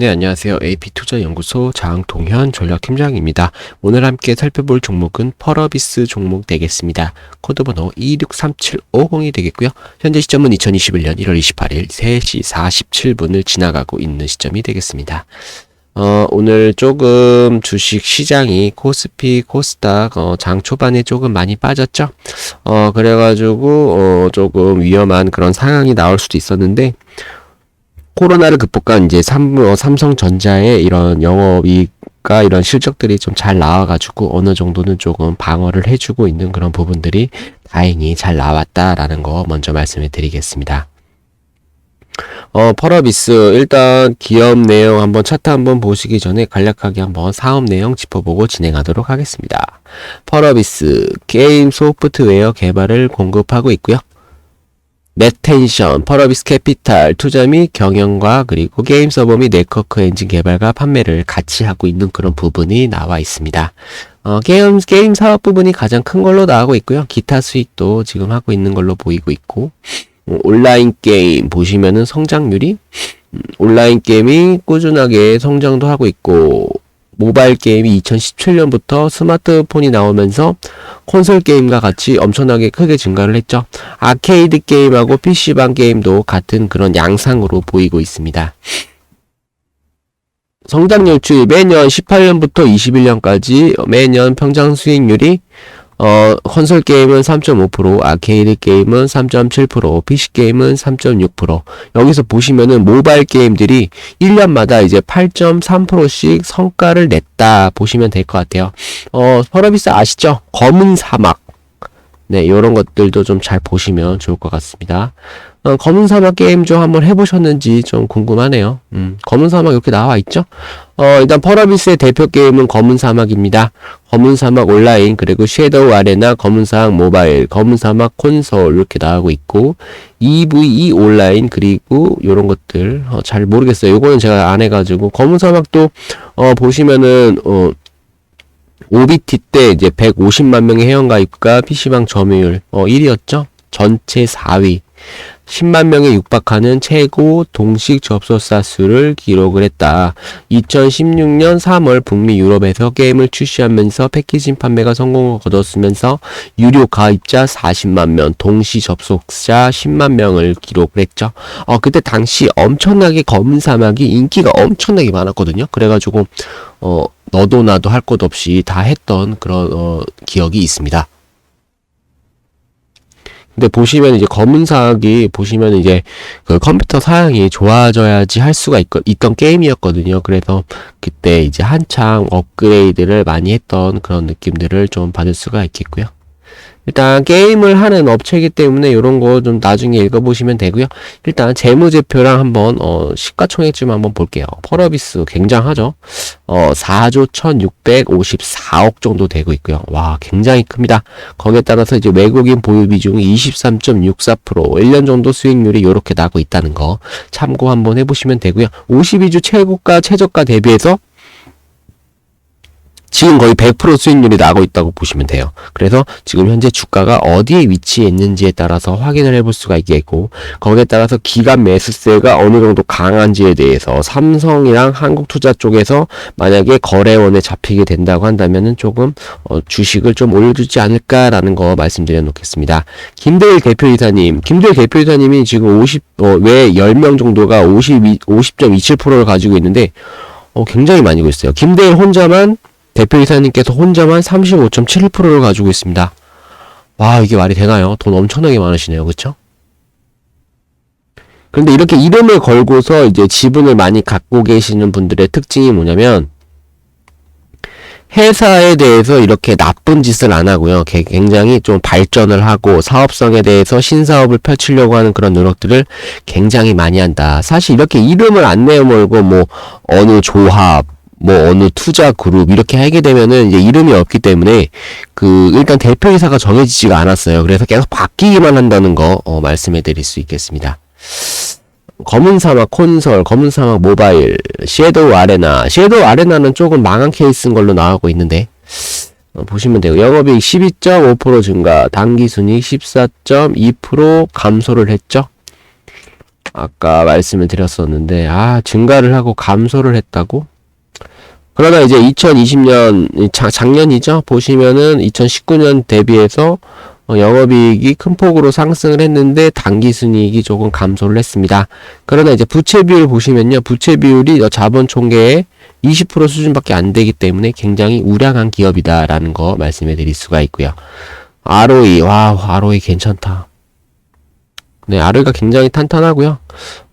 네, 안녕하세요. AP투자연구소 장동현 전략팀장입니다. 오늘 함께 살펴볼 종목은 펄어비스 종목 되겠습니다. 코드번호 2637550이 되겠고요. 현재 시점은 2021년 1월 28일 3시 47분을 지나가고 있는 시점이 되겠습니다. 어, 오늘 조금 주식 시장이 코스피, 코스닥, 어, 장 초반에 조금 많이 빠졌죠? 어, 그래가지고, 어, 조금 위험한 그런 상황이 나올 수도 있었는데, 코로나를 극복한 이제 삼, 어, 삼성전자의 이런 영업이익과 이런 실적들이 좀 잘 나와가지고 어느 정도는 조금 방어를 해주고 있는 그런 부분들이 다행히 잘 나왔다라는 거 먼저 말씀을 드리겠습니다. 어, 펄어비스 일단 기업 내용 한번 차트 한번 보시기 전에 간략하게 한번 사업 내용 짚어보고 진행하도록 하겠습니다. 펄어비스 게임 소프트웨어 개발을 공급하고 있고요. 넷텐션, 펄어비스 캐피탈, 투자 및 경영과 그리고 게임 서버 및 네트워크 엔진 개발과 판매를 같이 하고 있는 그런 부분이 나와 있습니다. 어, 게임, 게임 사업 부분이 가장 큰 걸로 나오고 있고요. 기타 수익도 지금 하고 있는 걸로 보이고 있고, 어, 온라인 게임 보시면은 성장률이, 음, 온라인 게임이 꾸준하게 성장도 하고 있고, 모바일 게임이 2017년부터 스마트폰이 나오면서 콘솔 게임과 같이 엄청나게 크게 증가를 했죠. 아케이드 게임하고 PC방 게임도 같은 그런 양상으로 보이고 있습니다. 성장 열출 매년 18년부터 21년까지 매년 평장 수익률이 어, 콘솔 게임은 3.5%, 아케이드 게임은 3.7%, PC 게임은 3.6%. 여기서 보시면은 모바일 게임들이 1년마다 이제 8.3%씩 성과를 냈다 보시면 될 것 같아요. 어, 퍼러비스 아시죠? 검은 사막. 네, 요런 것들도 좀 잘 보시면 좋을 것 같습니다. 어, 검은 사막 게임 좀 한번 해보셨는지 좀 궁금하네요. 음, 검은 사막 이렇게 나와 있죠? 어, 일단 펄어비스의 대표 게임은 검은 사막입니다. 검은 사막 온라인, 그리고 섀도우 아레나, 검은 사막 모바일, 검은 사막 콘솔 이렇게 나오고 있고, EVE 온라인, 그리고 요런 것들, 어, 잘 모르겠어요. 요거는 제가 안 해가지고, 검은 사막도, 어, 보시면은, 어, OBT 때 이제 150만 명의 회원가입과 PC방 점유율, 어, 1위였죠? 전체 4위. 10만 명에 육박하는 최고 동식 접속사 수를 기록을 했다. 2016년 3월 북미 유럽에서 게임을 출시하면서 패키징 판매가 성공을 거뒀으면서 유료 가입자 40만 명, 동시 접속자 10만 명을 기록을 했죠. 어, 그때 당시 엄청나게 검은 사막이 인기가 엄청나게 많았거든요. 그래가지고, 어, 너도 나도 할 것 없이 다 했던 그런, 어, 기억이 있습니다. 근데 보시면 이제 검은 사각이 보시면 이제 그 컴퓨터 사양이 좋아져야지 할 수가 있, 있던 게임이었거든요. 그래서 그때 이제 한창 업그레이드를 많이 했던 그런 느낌들을 좀 받을 수가 있겠고요. 일단 게임을 하는 업체이기 때문에 이런 거 좀 나중에 읽어보시면 되고요. 일단 재무제표랑 한번 어, 시가총액 좀 한번 볼게요. 펄어비스 굉장하죠. 어, 4조 1,654억 정도 되고 있고요. 와 굉장히 큽니다. 거기에 따라서 이제 외국인 보유 비중이 23.64% 1년 정도 수익률이 이렇게 나고 있다는 거 참고 한번 해보시면 되고요. 52주 최고가 최저가 대비해서 지금 거의 100% 수익률이 나고 있다고 보시면 돼요. 그래서 지금 현재 주가가 어디에 위치해 있는지에 따라서 확인을 해볼 수가 있겠고 거기에 따라서 기간 매수세가 어느 정도 강한지에 대해서 삼성이랑 한국투자 쪽에서 만약에 거래원에 잡히게 된다고 한다면은 조금 어, 주식을 좀 올려주지 않을까라는 거 말씀드려 놓겠습니다. 김대일 대표이사님, 김대일 대표이사님이 지금 50, 어, 왜 10명 정도가 50, 50.27%를 가지고 있는데 어, 굉장히 많이 고 있어요. 김대일 혼자만 대표이사님께서 혼자만 35.71%를 가지고 있습니다. 와, 이게 말이 되나요? 돈 엄청나게 많으시네요. 그쵸? 그런데 이렇게 이름을 걸고서 이제 지분을 많이 갖고 계시는 분들의 특징이 뭐냐면, 회사에 대해서 이렇게 나쁜 짓을 안 하고요. 굉장히 좀 발전을 하고 사업성에 대해서 신사업을 펼치려고 하는 그런 노력들을 굉장히 많이 한다. 사실 이렇게 이름을 안 내어몰고 뭐 어느 조합, 뭐 어느 투자 그룹 이렇게 하게 되면은 이제 이름이 없기 때문에 그 일단 대표이사가 정해지지가 않았어요. 그래서 계속 바뀌기만 한다는 거 어, 말씀해 드릴 수 있겠습니다. 검은 사막 콘솔, 검은 사막 모바일, 섀도우 아레나. 섀도우 아레나는 조금 망한 케이스인 걸로 나오고 있는데 어, 보시면 돼요. 영업이익 12.5% 증가, 당기순이익 14.2% 감소를 했죠. 아까 말씀을 드렸었는데, 아, 증가를 하고 감소를 했다고? 그러나 이제 2020년, 자- 작년이죠? 보시면은 2019년 대비해서 어, 영업이익이 큰 폭으로 상승을 했는데 당기순이익이 조금 감소를 했습니다. 그러나 이제 부채 비율 보시면요. 부채 비율이 어, 자본 총계의 20% 수준밖에 안 되기 때문에 굉장히 우량한 기업이다라는 거 말씀해 드릴 수가 있고요. ROE, 와, ROE 괜찮다. 네, ROE가 굉장히 탄탄하고요.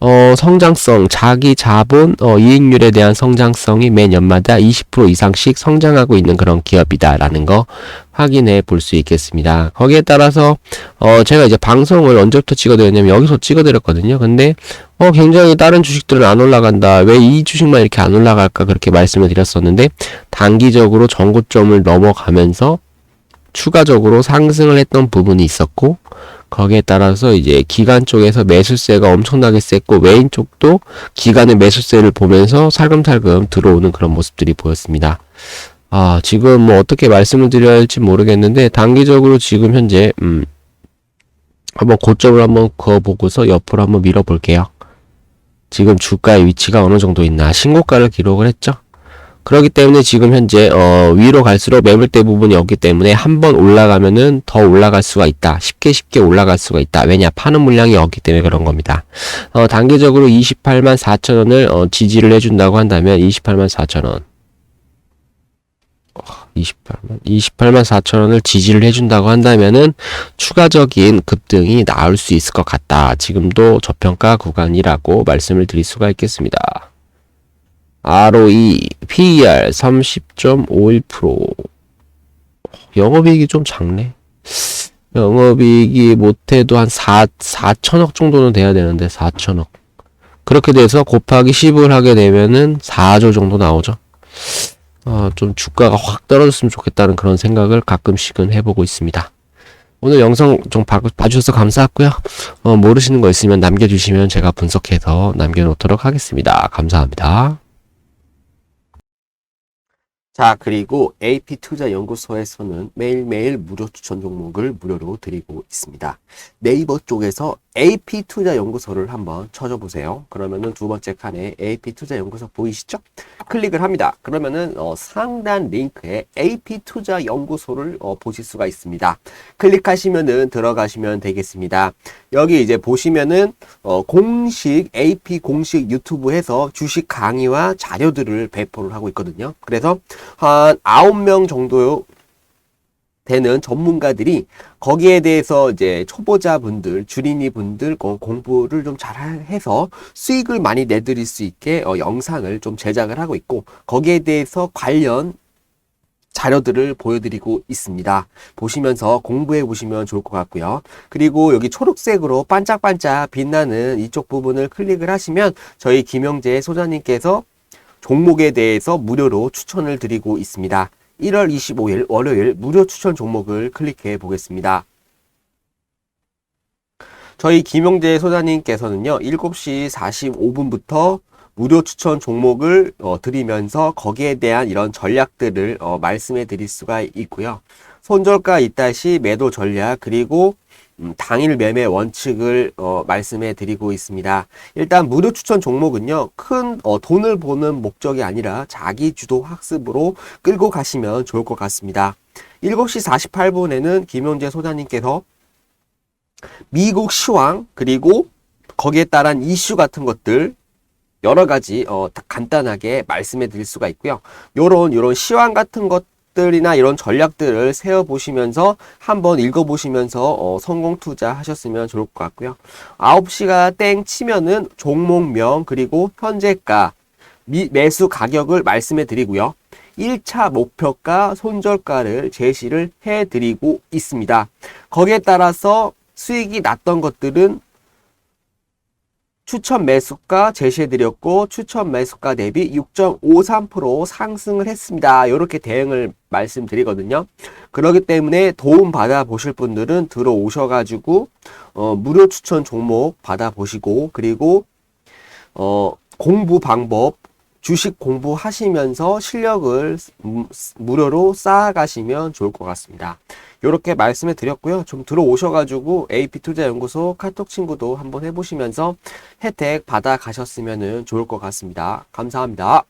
어, 성장성, 자기 자본, 어, 이익률에 대한 성장성이 매 년마다 20% 이상씩 성장하고 있는 그런 기업이다라는 거 확인해 볼 수 있겠습니다. 거기에 따라서, 어, 제가 이제 방송을 언제부터 찍어드렸냐면 여기서 찍어드렸거든요. 근데, 어, 굉장히 다른 주식들은 안 올라간다. 왜 이 주식만 이렇게 안 올라갈까? 그렇게 말씀을 드렸었는데, 단기적으로 전고점을 넘어가면서 추가적으로 상승을 했던 부분이 있었고, 거기에 따라서 이제 기관 쪽에서 매수세가 엄청나게 셌고 외인 쪽도 기관의 매수세를 보면서 살금살금 들어오는 그런 모습들이 보였습니다. 아, 지금 뭐 어떻게 말씀을 드려야 할지 모르겠는데 단기적으로 지금 현재 음 한번 고점을 한번 그어 보고서 옆으로 한번 밀어 볼게요. 지금 주가의 위치가 어느 정도 있나 신고가를 기록을 했죠. 그렇기 때문에 지금 현재 어, 위로 갈수록 매물대 부분이 없기 때문에 한 번 올라가면은 더 올라갈 수가 있다. 쉽게 쉽게 올라갈 수가 있다. 왜냐 파는 물량이 없기 때문에 그런 겁니다. 어, 단기적으로 28만 4천 원을 어, 지지를 해준다고 한다면 28만 4천 원. 28만 28만 4천 원을 지지를 해준다고 한다면은 추가적인 급등이 나올 수 있을 것 같다. 지금도 저평가 구간이라고 말씀을 드릴 수가 있겠습니다. ROE, PER 30.51%. 영업이익이 좀 작네. 영업이익이 못해도 한 4, 4천억 정도는 돼야 되는데, 4천억. 그렇게 돼서 곱하기 10을 하게 되면은 4조 정도 나오죠. 아, 좀 주가가 확 떨어졌으면 좋겠다는 그런 생각을 가끔씩은 해보고 있습니다. 오늘 영상 좀 봐, 봐주셔서 감사하고요. 어, 모르시는 거 있으면 남겨주시면 제가 분석해서 남겨놓도록 하겠습니다. 감사합니다. 자, 그리고 AP투자연구소에서는 매일매일 무료 추천 종목을 무료로 드리고 있습니다. 네이버 쪽에서 AP투자 연구소를 한번 쳐줘 보세요. 그러면은 두 번째 칸에 AP투자 연구소 보이시죠? 클릭을 합니다. 그러면은 어, 상단 링크에 AP투자 연구소를 어, 보실 수가 있습니다. 클릭하시면은 들어가시면 되겠습니다. 여기 이제 보시면은 어, 공식 AP 공식 유튜브에서 주식 강의와 자료들을 배포를 하고 있거든요. 그래서 한 9명 정도 되는 전문가들이 거기에 대해서 이제 초보자분들, 주린이 분들 어, 공부를 좀 잘 해서 수익을 많이 내드릴 수 있게 어, 영상을 좀 제작을 하고 있고 거기에 대해서 관련 자료들을 보여드리고 있습니다. 보시면서 공부해 보시면 좋을 것 같고요. 그리고 여기 초록색으로 반짝반짝 빛나는 이쪽 부분을 클릭을 하시면 저희 김영재 소장님께서 종목에 대해서 무료로 추천을 드리고 있습니다. 1월 25일 월요일 무료 추천 종목을 클릭해 보겠습니다. 저희 김영재 소장님께서는요, 7시 45분부터 무료 추천 종목을 어, 드리면서 거기에 대한 이런 전략들을 어, 말씀해 드릴 수가 있고요. 손절가 이따시 매도 전략 그리고 음, 당일 매매 원칙을 어, 말씀해 드리고 있습니다. 일단 무료 추천 종목은요, 큰 어, 돈을 보는 목적이 아니라 자기 주도 학습으로 끌고 가시면 좋을 것 같습니다. 7시 48분에는 김용재 소장님께서 미국 시황 그리고 거기에 따른 이슈 같은 것들 여러 가지 어, 간단하게 말씀해 드릴 수가 있고요. 요런 요런 시황 같은 것 들이나 이런 전략들을 세워 보시면서 한번 읽어 보시면서 어, 성공 투자 하셨으면 좋을 것 같고요. 9시가 땡 치면은 종목명 그리고 현재가 미, 매수 가격을 말씀해 드리고요. 1차 목표가 손절가를 제시를 해 드리고 있습니다. 거기에 따라서 수익이 났던 것들은 추천 매수가 제시해드렸고 추천 매수가 대비 6.53% 상승을 했습니다. 이렇게 대응을 말씀드리거든요. 그렇기 때문에 도움 받아 보실 분들은 들어오셔가지고 어, 무료 추천 종목 받아 보시고 그리고 어, 공부 방법 주식 공부하시면서 실력을 무- 무료로 쌓아가시면 좋을 것 같습니다. 이렇게 말씀해 드렸고요. 좀 들어오셔가지고 AP투자연구소 카톡 친구도 한번 해보시면서 혜택 받아 가셨으면 좋을 것 같습니다. 감사합니다.